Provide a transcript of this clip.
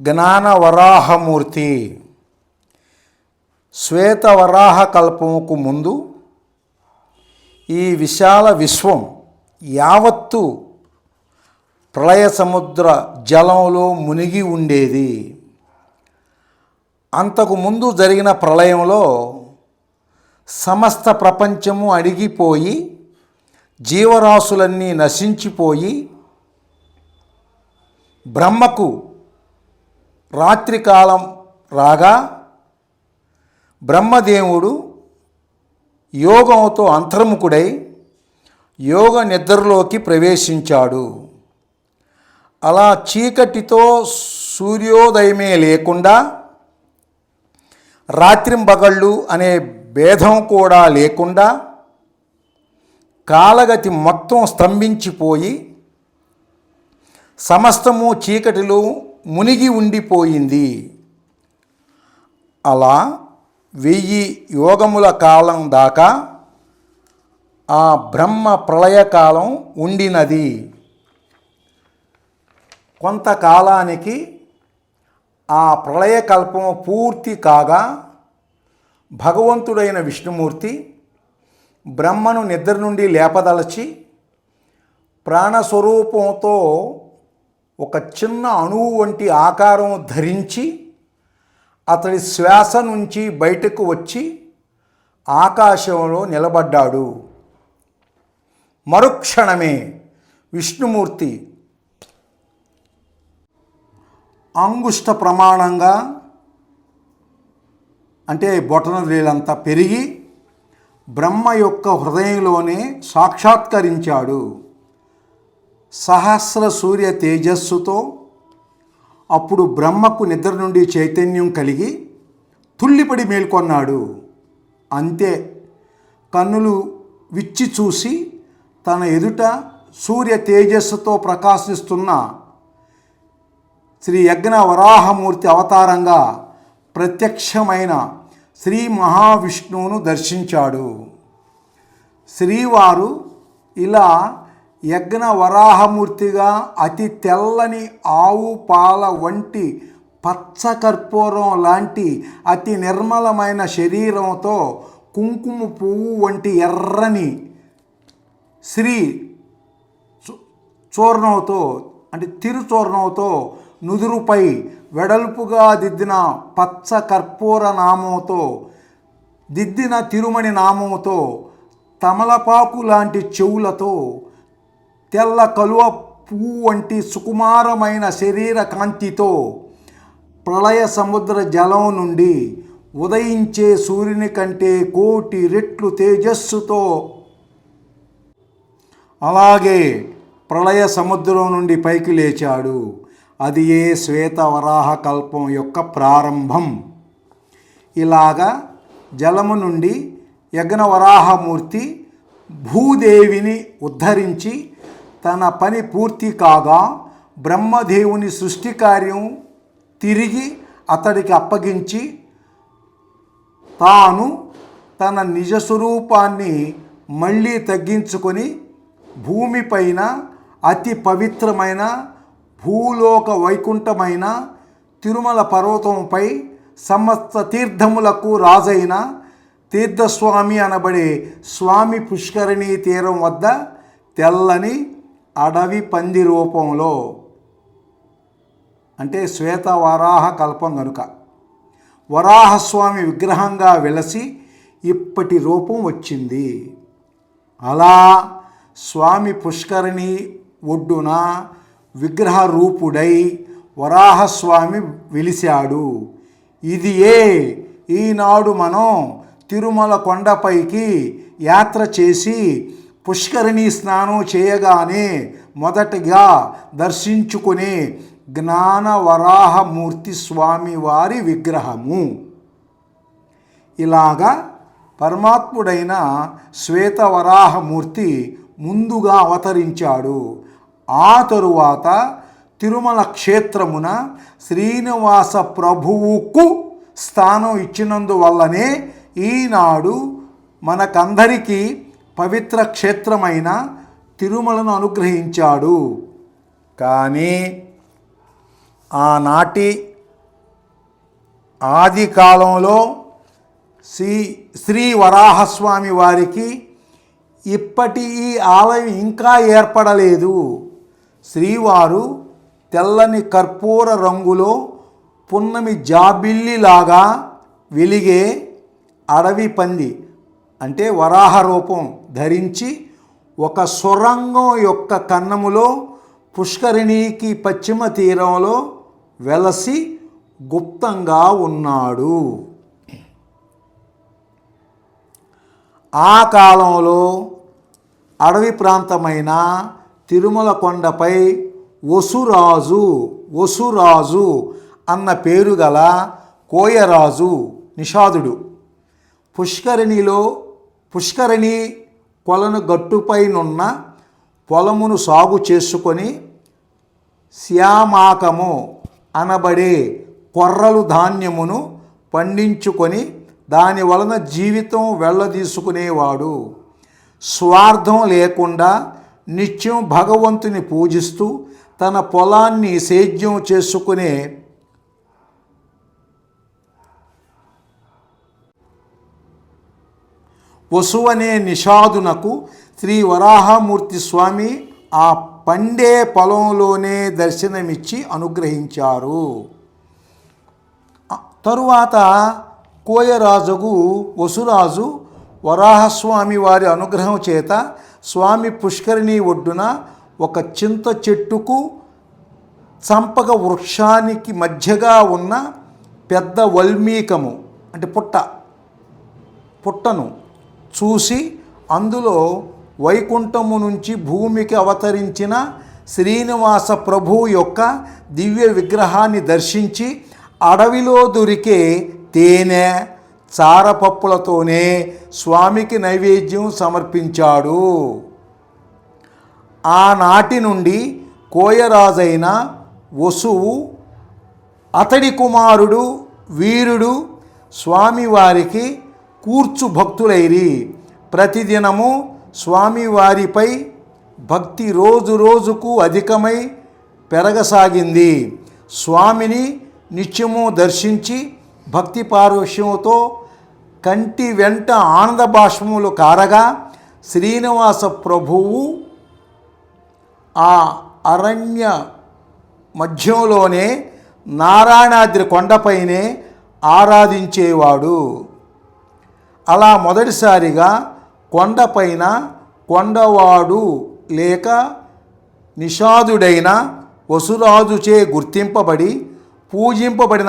జ్ఞానవరాహమూర్తి. శ్వేతవరాహ కల్పముకు ముందు ఈ విశాల విశ్వం యావత్తు ప్రళయ సముద్ర జలంలో మునిగి ఉండేది. అంతకు ముందు జరిగిన ప్రళయంలో సమస్త ప్రపంచము అడిగిపోయి జీవరాశులన్నీ నశించిపోయి బ్రహ్మకు రాత్రికాలం రాగా బ్రహ్మదేవుడు యోగంతో అంతర్ముఖుడై యోగ నిద్రలోకి ప్రవేశించాడు. అలా చీకటితో సూర్యోదయమే లేకుండా రాత్రింబగళ్ళు అనే భేదం కూడా లేకుండా కాలగతి మొత్తం స్తంభించిపోయి సమస్తము చీకటిలో మునిగి ఉండిపోయింది. అలా వెయ్యి యోగముల కాలం దాకా ఆ బ్రహ్మ ప్రళయకాలం ఉండినది. కొంతకాలానికి ఆ ప్రళయకల్పం పూర్తి కాగా భగవంతుడైన విష్ణుమూర్తి బ్రహ్మను నిద్ర నుండి లేపదలచి ప్రాణస్వరూపంతో ఒక చిన్న అణువు వంటి ఆకారం ధరించి అతడి శ్వాస నుంచి బయటకు వచ్చి ఆకాశంలో నిలబడ్డాడు. మరుక్షణమే విష్ణుమూర్తి అంగుష్ట ప్రమాణంగా అంటే బొటన రేలంతా పెరిగి బ్రహ్మ యొక్క హృదయంలోనే సాక్షాత్కరించాడు. సహస్ర సూర్య తేజస్సుతో అప్పుడు బ్రహ్మకు నిద్ర నుండి చైతన్యం కలిగి తుల్లిపడి మేల్కొన్నాడు. అంతే కన్నులు విచ్చి చూసి తన ఎదుట సూర్య తేజస్సుతో ప్రకాశిస్తున్న శ్రీ యజ్ఞ వరాహమూర్తి అవతారంగా ప్రత్యక్షమైన శ్రీ మహావిష్ణువును దర్శించాడు. శ్రీవారు ఇలా యజ్ఞ వరాహమూర్తిగా అతి తెల్లని ఆవు పాల వంటి పచ్చ కర్పూరం లాంటి అతి నిర్మలమైన శరీరంతో కుంకుమ పువ్వు వంటి ఎర్రని శ్రీ చూర్ణంతో అంటే తిరుచూర్ణంతో నుదురుపై వెడల్పుగా దిద్దిన పచ్చ కర్పూర నామంతో దిద్దిన తిరుమణి నామంతో తమలపాకు లాంటి చెవులతో తెల్ల కలువ పువ్వు వంటి సుకుమారమైన శరీర కాంతితో ప్రళయ సముద్ర జలం నుండి ఉదయించే సూర్యుని కంటే కోటి రెట్లు తేజస్సుతో అలాగే ప్రళయ సముద్రం నుండి పైకి లేచాడు. అది ఏ శ్వేత వరాహ కల్పం యొక్క ప్రారంభం. ఇలాగా జలము నుండి యజ్ఞ వరాహమూర్తి భూదేవిని ఉద్ధరించి తన పని పూర్తి కాగా బ్రహ్మదేవుని సృష్టి కార్యం తిరిగి అతడికి అప్పగించి తాను తన నిజ స్వరూపాన్ని మళ్ళీ తగ్గించుకొని భూమిపైన అతి పవిత్రమైన భూలోక వైకుంఠమైన తిరుమల పర్వతంపై సమస్త తీర్థములకు రాజైన తీర్థస్వామి అనబడే స్వామి పుష్కరిణీ తీరం వద్ద తెల్లని అడవి పంది రూపంలో అంటే శ్వేత వరాహ కల్పం కనుక వరాహస్వామి విగ్రహంగా వెలసి ఇప్పటి రూపం వచ్చింది. అలా స్వామి పుష్కరిణి ఒడ్డున విగ్రహ రూపుడై వరాహస్వామి వెలిశాడు. ఇది ఏ? ఈనాడు మనం తిరుమల కొండపైకి యాత్ర చేసి పుష్కరిణి స్నానం చేయగానే మొదటగా దర్శించుకునే జ్ఞాన వరాహమూర్తి స్వామి వారి విగ్రహము. ఇలాగా పరమాత్ముడైన శ్వేతవరాహమూర్తి ముందుగా అవతరించాడు. ఆ తరువాత తిరుమల క్షేత్రమున శ్రీనివాస ప్రభువుకు స్థానం ఇచ్చినందువల్లనే ఈనాడు మనకందరికీ పవిత్ర క్షేత్రమైన తిరుమలను అనుగ్రహించాడు. కానీ ఆనాటి ఆది కాలంలో శ్రీ శ్రీ వరాహస్వామి వారికి ఇప్పటి ఈ ఆలయం ఇంకా ఏర్పడలేదు. శ్రీవారు తెల్లని కర్పూర రంగులో పున్నమి జాబిల్లిలాగా వెలిగే అడవి పంది అంటే వరాహ రూపం ధరించి ఒక సొరంగం యొక్క కన్నములో పుష్కరిణికి పశ్చిమ తీరంలో వెలసి గుప్తంగా ఉన్నాడు. ఆ కాలంలో అడవి ప్రాంతమైన తిరుమల కొండపై వసురాజు వసురాజు అన్న పేరు గల కోయరాజు నిషాదుడు. పుష్కరిణిలో పుష్కరిణి కొలను గట్టుపైనున్న పొలమును సాగు చేసుకొని శ్యామాకము అనబడే కొర్రలు ధాన్యమును పండించుకొని దాని వలన జీవితం వెళ్ళదీసుకునేవాడు. స్వార్థం లేకుండా నిత్యం భగవంతుని పూజిస్తూ తన పొలాన్ని సేద్యం చేసుకునే వసువనే నిషాదునకు శ్రీ వరాహమూర్తి స్వామి ఆ పండే పొలంలోనే దర్శనమిచ్చి అనుగ్రహించారు. తరువాత కోయరాజుకు వసురాజు వరాహస్వామి వారి అనుగ్రహం చేత స్వామి పుష్కరిణి ఒడ్డున ఒక చింత చెట్టుకు చంపక వృక్షానికి మధ్యగా ఉన్న పెద్ద వల్మీకము అంటే పుట్ట పుట్టను చూసి అందులో వైకుంఠము నుంచి భూమికి అవతరించిన శ్రీనివాస ప్రభు యొక్క దివ్య విగ్రహాన్ని దర్శించి అడవిలో దొరికే తేనె చారపప్పులతోనే స్వామికి నైవేద్యం సమర్పించాడు. ఆనాటి నుండి కోయరాజైన వసువు అతడి కుమారుడు వీరుడు స్వామివారికి కూర్చు భక్తులైరి. ప్రతిదినము స్వామివారిపై భక్తి రోజు రోజుకు అధికమై పెరగసాగింది. స్వామిని నిత్యము దర్శించి భక్తి పారవశ్యంతో కంటి వెంట ఆనంద భాష్ములు కారగా శ్రీనివాస ప్రభువు ఆ అరణ్య మధ్యంలోనే నారాయణాద్రి కొండపైనే ఆరాధించేవాడు. అలా మొదటిసారిగా కొండపైన కొండవాడు లేక నిషాదుడైన వసురాజుచే గుర్తింపబడి పూజింపబడిన